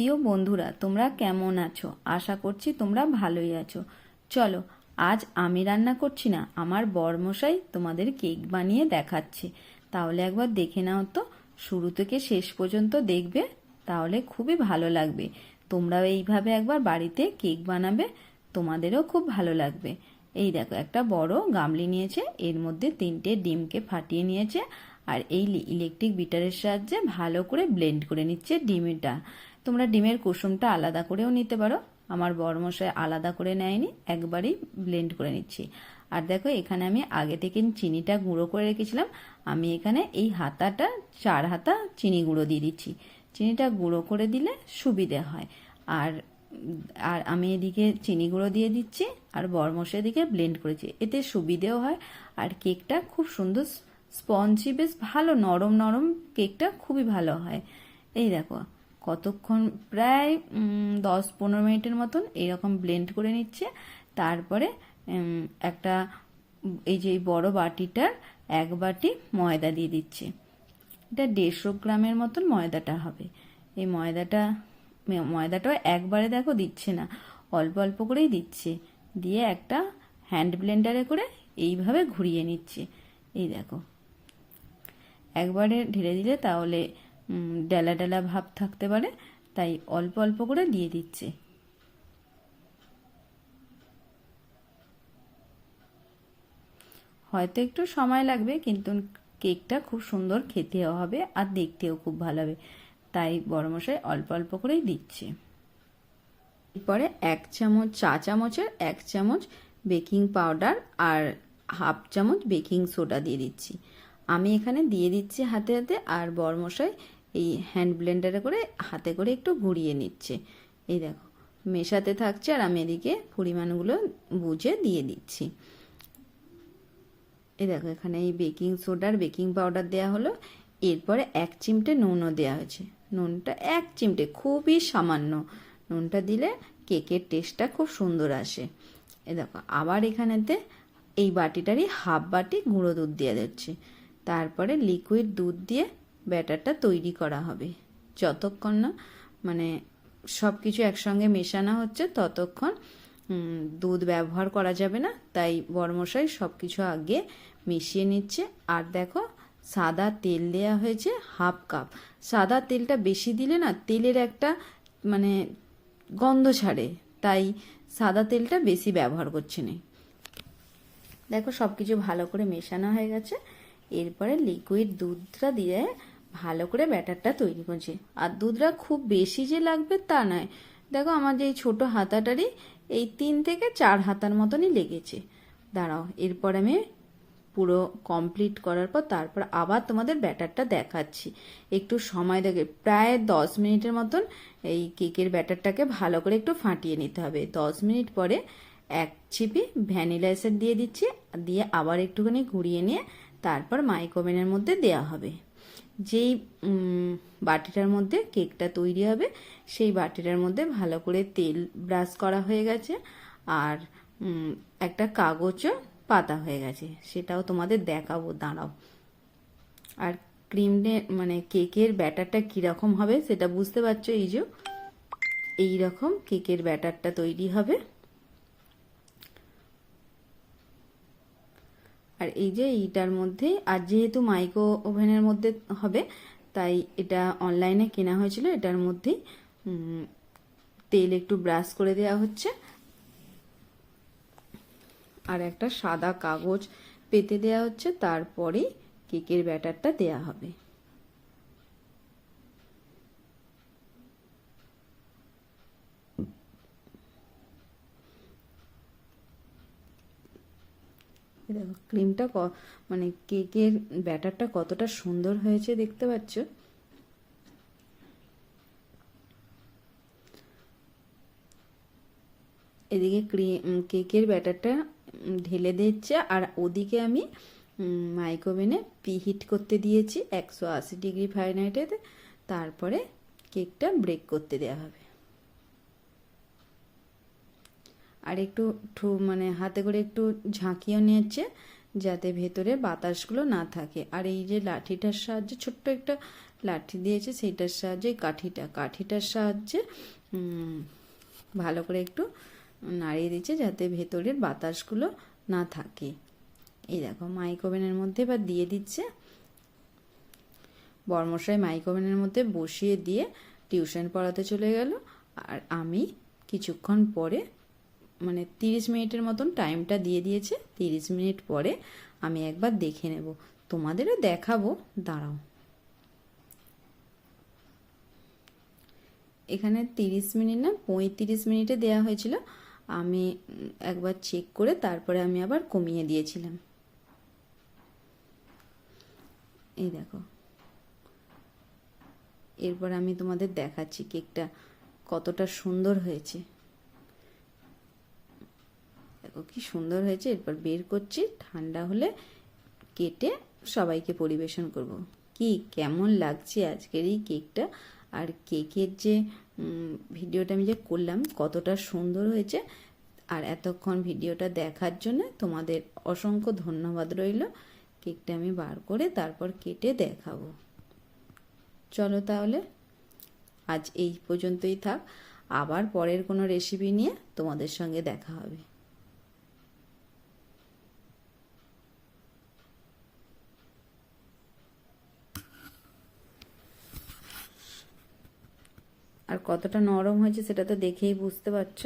প্রিয় বন্ধুরা, তোমরা কেমন আছো? আশা করছি তোমরা ভালোই আছো। চলো, আজ আমি রান্না করছি না, আমার বরমশাই তোমাদের কেক বানিয়ে দেখাচ্ছে। তাহলে একবার দেখে নাও তো, শুরু থেকে শেষ পর্যন্ত দেখবে, তাহলে খুবই ভালো লাগবে। তোমরাও এইভাবে একবার বাড়িতে কেক বানাবে, তোমাদেরও খুব ভালো লাগবে। এই দেখো, একটা বড় গামলি নিয়েছে, এর মধ্যে তিনটে ডিমকে ফাটিয়ে নিয়েছে আর এই ইলেকট্রিক বিটারের সাহায্যে ভালো করে ব্লেন্ড করে নিচ্ছে ডিমটা। তোমরা ডিমের কুসুমটা আলাদা করেও নিতে পারো। আমার বড়মশাই আলাদা করে নেয়নি, একবারই ব্লেন্ড করে নিচ্ছি। আর দেখো, এখানে আমি আগে থেকে চিনিটা গুঁড়ো করে রেখেছিলাম। আমি এখানে এই হাতাটা, চার হাতা চিনি গুঁড়ো দিয়ে দিচ্ছি। চিনিটা গুঁড়ো করে দিলে সুবিধে হয়। আর আর আমি এদিকে চিনি গুঁড়ো দিয়ে দিচ্ছি, আর বরমশা এদিকে ব্লেন্ড করেছি। এতে সুবিধেও হয়। আর কেকটা খুব সুন্দর স্পঞ্জি বেশ ভালো, নরম নরম কেকটা খুবই ভালো হয়। এই দেখো, কতক্ষণ প্রায় দশ পনেরো মিনিটের মতন এরকম ব্লেন্ড করে নিচ্ছে। তারপরে একটা, এই যে বড় বাটিটার এক বাটি ময়দা দিয়ে দিচ্ছে। এটা দেড়শো গ্রামের মতন ময়দাটা হবে। এই ময়দাটা, ময়দাটাও একবারে দেখো দিচ্ছে না, অল্প অল্প করেই দিচ্ছে। দিয়ে একটা হ্যান্ড ব্লেন্ডারে করে এইভাবে ঘুরিয়ে নিচ্ছে। এই দেখো একবারে ঢেলে দিলে তাহলে ডেলা ডেলা ভাব থাকতে পারে, তাই অল্প অল্প করে দিয়ে দিচ্ছে। হয়তো একটু সময় লাগবে, কিন্তু কেকটা খুব সুন্দর খেতেও হবে আর দেখতেও খুব ভালো হবে। তাই বড়মশাই অল্প অল্প করেই দিচ্ছে। এরপরে এক চামচ, চা চামচের এক চামচ বেকিং পাউডার আর হাফ চামচ বেকিং সোডা দিয়ে দিচ্ছি। আমি এখানে দিয়ে দিচ্ছি হাতে হাতে আর বরমশাই এই হ্যান্ড ব্লেন্ডারে করে হাতে করে একটু ঘুরিয়ে নিচ্ছে। এই দেখো, মেশাতে থাকছে আর আমি এদিকে পরিমাণগুলো বুঝে দিয়ে দিচ্ছি। এই দেখো, এখানে এই বেকিং সোডার বেকিং পাউডার দেওয়া হলো। এরপরে এক চিমটে নুনও দেওয়া হয়েছে। নুনটা এক চিমটে, খুবই সামান্য। নুনটা দিলে কেকের টেস্টটা খুব সুন্দর আসে। এ দেখো, আবার এখানেতে এই বাটিটারই হাফ বাটি গুঁড়ো দুধ দিয়ে দিচ্ছি। তারপরে লিকুইড দুধ দিয়ে ব্যাটারটা তৈরি করা হবে। যতক্ষণ না মানে সব কিছু একসঙ্গে মেশানো হচ্ছে, ততক্ষণ দুধ ব্যবহার করা যাবে না। তাই বরমশাই সব কিছু আগে মিশিয়ে নিচ্ছে। আর দেখো, সাদা তেল দেয়া হয়েছে হাফ কাপ। সাদা তেলটা বেশি দিলে না, তেলের একটা মানে গন্ধ ছাড়ে। তাই সাদা তেলটা বেশি ব্যবহার করছে না। দেখো সব কিছু ভালো করে মেশানো হয়ে গেছে। এরপরে লিকুইড দুধটা দিয়ে ভালো করে ব্যাটারটা তৈরি করছে। আর দুধটা খুব বেশি যে লাগবে তা নয়। দেখো আমার যে এই ছোটো হাতাটারই এই তিন থেকে চার হাতার মতনই লেগেছে। দাঁড়াও, এরপর আমি পুরো কমপ্লিট করার পর তারপর আবার তোমাদের ব্যাটারটা দেখাচ্ছি। একটু সময় দেখে, প্রায় দশ মিনিটের মতন এই কেকের ব্যাটারটাকে ভালো করে একটু ফাটিয়ে নিতে হবে। দশ মিনিট পরে এক ছিপি ভ্যানিলা দিয়ে দিচ্ছি দিয়ে আবার একটুখানি ঘুরিয়ে নিয়ে তারপর মাইক্রোওভেনের মধ্যে দেওয়া হবে। যেই বাটিটার মধ্যে কেকটা তৈরি হবে, সেই বাটিটার মধ্যে ভালো করে তেল ব্রাশ করা হয়ে গেছে আর একটা কাগজও পাতা হয়ে গেছে। সেটাও তোমাদের দেখাবো, দাঁড়াও। আর ক্রিমে মানে কেকের ব্যাটারটা কীরকম হবে সেটা বুঝতে পারছ? এই যে এই রকম কেকের ব্যাটারটা তৈরি হবে। আর এই যে এইটার মধ্যে, আর যেহেতু মাইক্রো ওভেনের মধ্যে হবে, তাই এটা অনলাইনে কেনা হয়েছিল। এটার মধ্যেই তেল একটু ব্রাশ করে দেওয়া হচ্ছে। আর একটা সাদা কাগজ পেতে দেওয়া হচ্ছে। তারপরেই কেকের ব্যাটারটা দেয়া হবে। দেখো ক্রিমটা মানে কেকের ব্যাটারটা কতটা সুন্দর হয়েছে দেখতে পাচ্ছ? এদিকে ক্রিম কেকের ব্যাটারটা ঢেলে দিচ্ছে আর ওদিকে আমি মাইক্রোওভেনে প্রিহিট করতে দিয়েছি একশো আশি ডিগ্রি ফারেনহাইটেতে তারপরে কেকটা ব্রেক করতে দেওয়া হবে। আর একটু ঠু মানে হাতে করে একটু ঝাঁকিয়েও নিয়েছে যাতে ভেতরে বাতাসগুলো না থাকে। আর এই যে লাঠিটার সাহায্যে ছোট্ট একটা লাঠি দিয়েছে, সেইটার সাহায্যে কাঠিটা, কাঠিটার সাহায্যে ভালো করে একটু নাড়িয়ে দিচ্ছে যাতে ভেতরের বাতাসগুলো না থাকে। এই দেখো মাইক ওভেনের মধ্যে এবার দিয়ে দিচ্ছে। বর্মশাই মাইক ওভেনের মধ্যে বসিয়ে দিয়ে টিউশন পড়াতে চলে গেল। আর আমি কিছুক্ষণ পরে মানে তিরিশ মিনিটের মতন টাইমটা দিয়ে দিয়েছে। তিরিশ মিনিট পরে আমি একবার দেখে নেব। তোমাদেরও দেখাবো। দাঁড়াও। এখানে তিরিশ মিনিট না, পঁয়ত্রিশ মিনিটে দেওয়া হয়েছিল। আমি একবার চেক করে তারপরে আমি আবার কমিয়ে দিয়েছিলাম। এই দেখো। এরপর আমি তোমাদের দেখাচ্ছি কেকটা কতটা সুন্দর হয়েছে। দেখো কি সুন্দর হয়েছে। এরপর বের করছি, ঠান্ডা হলে কেটে সবাইকে পরিবেশন করব। কি কেমন লাগছে আজকের এই কেকটা। আর কেকের যে ভিডিওটা আমি যে করলাম, কতটা সুন্দর হয়েছে। আর এতক্ষণ ভিডিওটা দেখার জন্য তোমাদের অসংখ্য ধন্যবাদ রইল। কেকটা আমি বার করে তারপর কেটে দেখাবো। চলো তাহলে, আজ এই পর্যন্তই থাক। আবার পরের কোনো রেসিপি নিয়ে তোমাদের সঙ্গে দেখা হবে। আর কতটা নরম হয়েছে সেটা তো দেখেই বুঝতে পারছ।